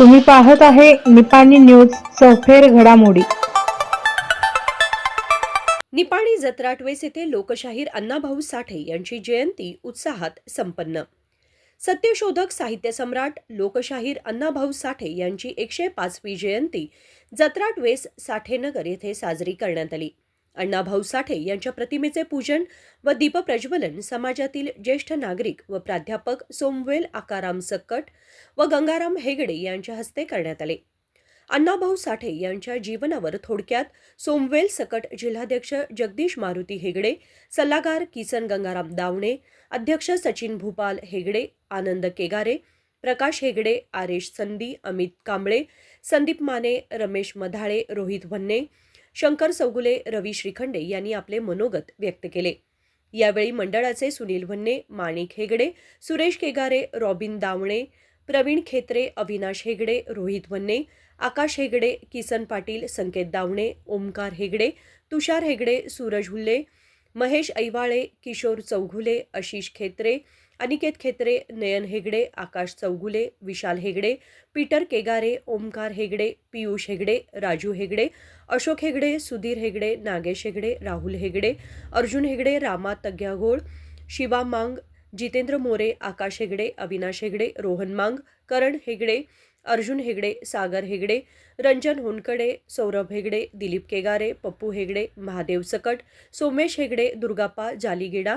तुम्ही पाहत आहे निपाणी न्यूज चौफेर घडामोडी. निपाणी जत्राटवेस येथे लोकशाहीर अण्णाभाऊ साठे यांची जयंती उत्साहात संपन्न. सत्यशोधक साहित्य सम्राट लोकशाहीर अण्णाभाऊ साठे यांची एकशे पाचवी जयंती जत्राटवेस साठेनगर येथे साजरी करण्यात आली. अण्णाभाऊ साठे यांच्या प्रतिमेचे पूजन व दीपप्रज्वलन समाजातील ज्येष्ठ नागरिक व प्राध्यापक सोमवेल आकाराम सक्कट व गंगाराम हेगडे यांच्या हस्ते करण्यात आले. अण्णाभाऊ साठे यांच्या जीवनावर थोडक्यात सोमवेल सकट जिल्हाध्यक्ष जगदीश मारुती हेगडे सल्लागार किसन गंगाराम दावणे अध्यक्ष सचिन भूपाल हेगडे आनंद केगारे प्रकाश हेगडे आरेश संदी अमित कांबळे संदीप माने रमेश मधाळे रोहित भन्ने शंकर चौगुले रवी श्रीखंडे यांनी आपले मनोगत व्यक्त केले. यावेळी मंडळाचे सुनील भन्ने माणिक हेगडे सुरेश केगारे रॉबिन दावणे प्रवीण खेत्रे अविनाश हेगडे रोहित भन्ने आकाश हेगडे किसन पाटील संकेत दावणे ओमकार हेगडे तुषार हेगडे सूरज हुल्ले महेश ऐवाळे किशोर चौघुले आशिष खेत्रे अनिकेत खेत्रे नयन हेगडे आकाश चौगुले विशाल हेगडे पीटर केगारे ओमकार हेगडे पियुष हेगडे राजू हेगडे अशोक हेगडे सुधीर हेगडे नागेश हेगडे राहुल हेगडे अर्जुन हेगडे रामा तग्याघोळ शिवा मांग जितेंद्र मोरे आकाश हेगडे अविनाश हेगडे रोहन मांग करण हेगडे अर्जुन हेगडे सागर हेगडे रंजन होनकडे सौरभ हेगडे दिलीप केगारे पप्पू हेगडे महादेव सकट Somesh Hegde Durgappa जालीगेडा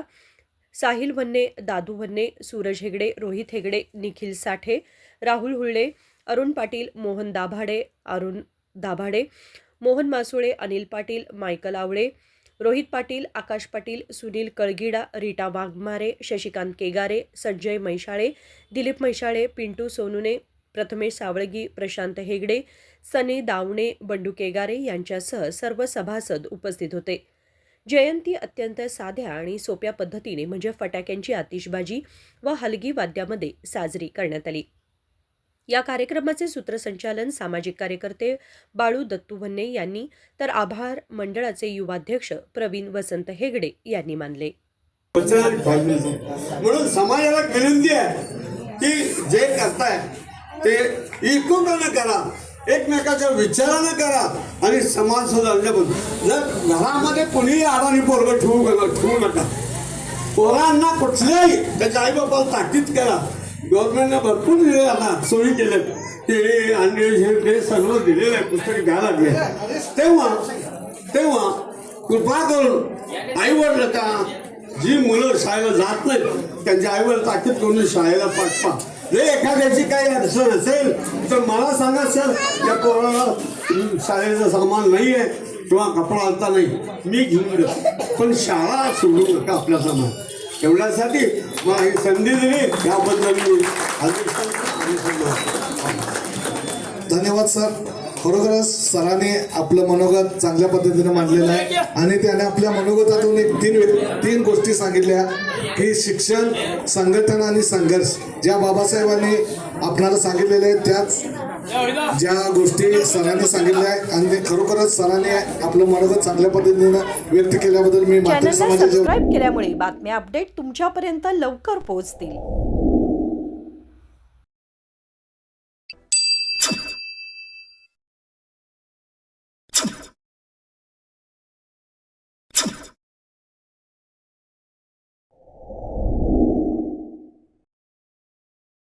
Sahil Bhanne Dadu Bhanne Suraj Hegde Rohit Hegde Nikhil Sathe Rahul Hulle Arun Patil Mohan Dabhade Arun Dabhade Mohan Masule Anil Patil Michael Awale Rohit Patil Akash Patil Sunil Kalgida Rita Waghmare Shashikant Kegare Sanjay Maishale Dilip Maishale Pintu Sonune Prathamesh Savalgi Prashant Hegde Sunny Dawane Bandu Kegare यांच्यासह सर्व सभासद उपस्थित होते. जयंती अत्यंत साध्या आणि सोप्या पद्धतीने म्हणजे फटाक्यांची आतिषबाजी व हलगी वाद्यामध्ये साजरी करण्यात आली. या कार्यक्रमाचे सूत्रसंचालन सामाजिक कार्यकर्ते बाळू दत्तू भन्ने यांनी तर आभार मंडळाचे युवाध्यक्ष प्रवीण वसंत हेगडे यांनी मानले. म्हणून समाजाला विनंती आहे की जे करताय ते करा. एकमेकाच्या विचारानं करा आणि समाज सुधारल्या जर घरामध्ये कुणीही आडाणी पोरग ठेवू ठेवू नका. पोरांना कुठल्याही त्याच्या आईबापाला ताकीद करा. गव्हर्नमेंटने भरपूर दिले आता सोयी केल्या ते अंडे हे ते सर्व दिलेलं आहे पुस्तक घ्यायला लागले. तेव्हा तेव्हा कृपा करून आई का जी मुलं शाळेला जात नाहीत त्यांच्या आईवर ताकीद करून शाळेला पाठवा. जर एखाद्याची काही अडचण असेल तर मला सांगा सर या पोराला शाळेचं सामान नाही आहे किंवा कपडा आणता नाही मी घेऊन पण शाळा सोडू नका आपल्या सामान. एवढ्यासाठी मला ही संधी दिली. याबद्दल मी धन्यवाद सर. खरोखरच सरांनी आपलं मनोगत चांगल्या पद्धतीने मांडलेलं आहे. आणि त्याने आपल्या मनोगतातून एक तीन तीन गोष्टी सांगितल्या. की शिक्षण संघटन आणि संघर्ष. ज्या बाबासाहेबांनी आपणाला सांगितलेले आहेत त्याच ज्या गोष्टी सरांनी सांगितल्या आहे आणि ते खरोखरच सरांनी आपलं मनोगत चांगल्या पद्धतीनं व्यक्त केल्याबद्दल मी समाजाच्या केल्यामुळे बातम्या अपडेट तुमच्यापर्यंत लवकर पोहोचतील.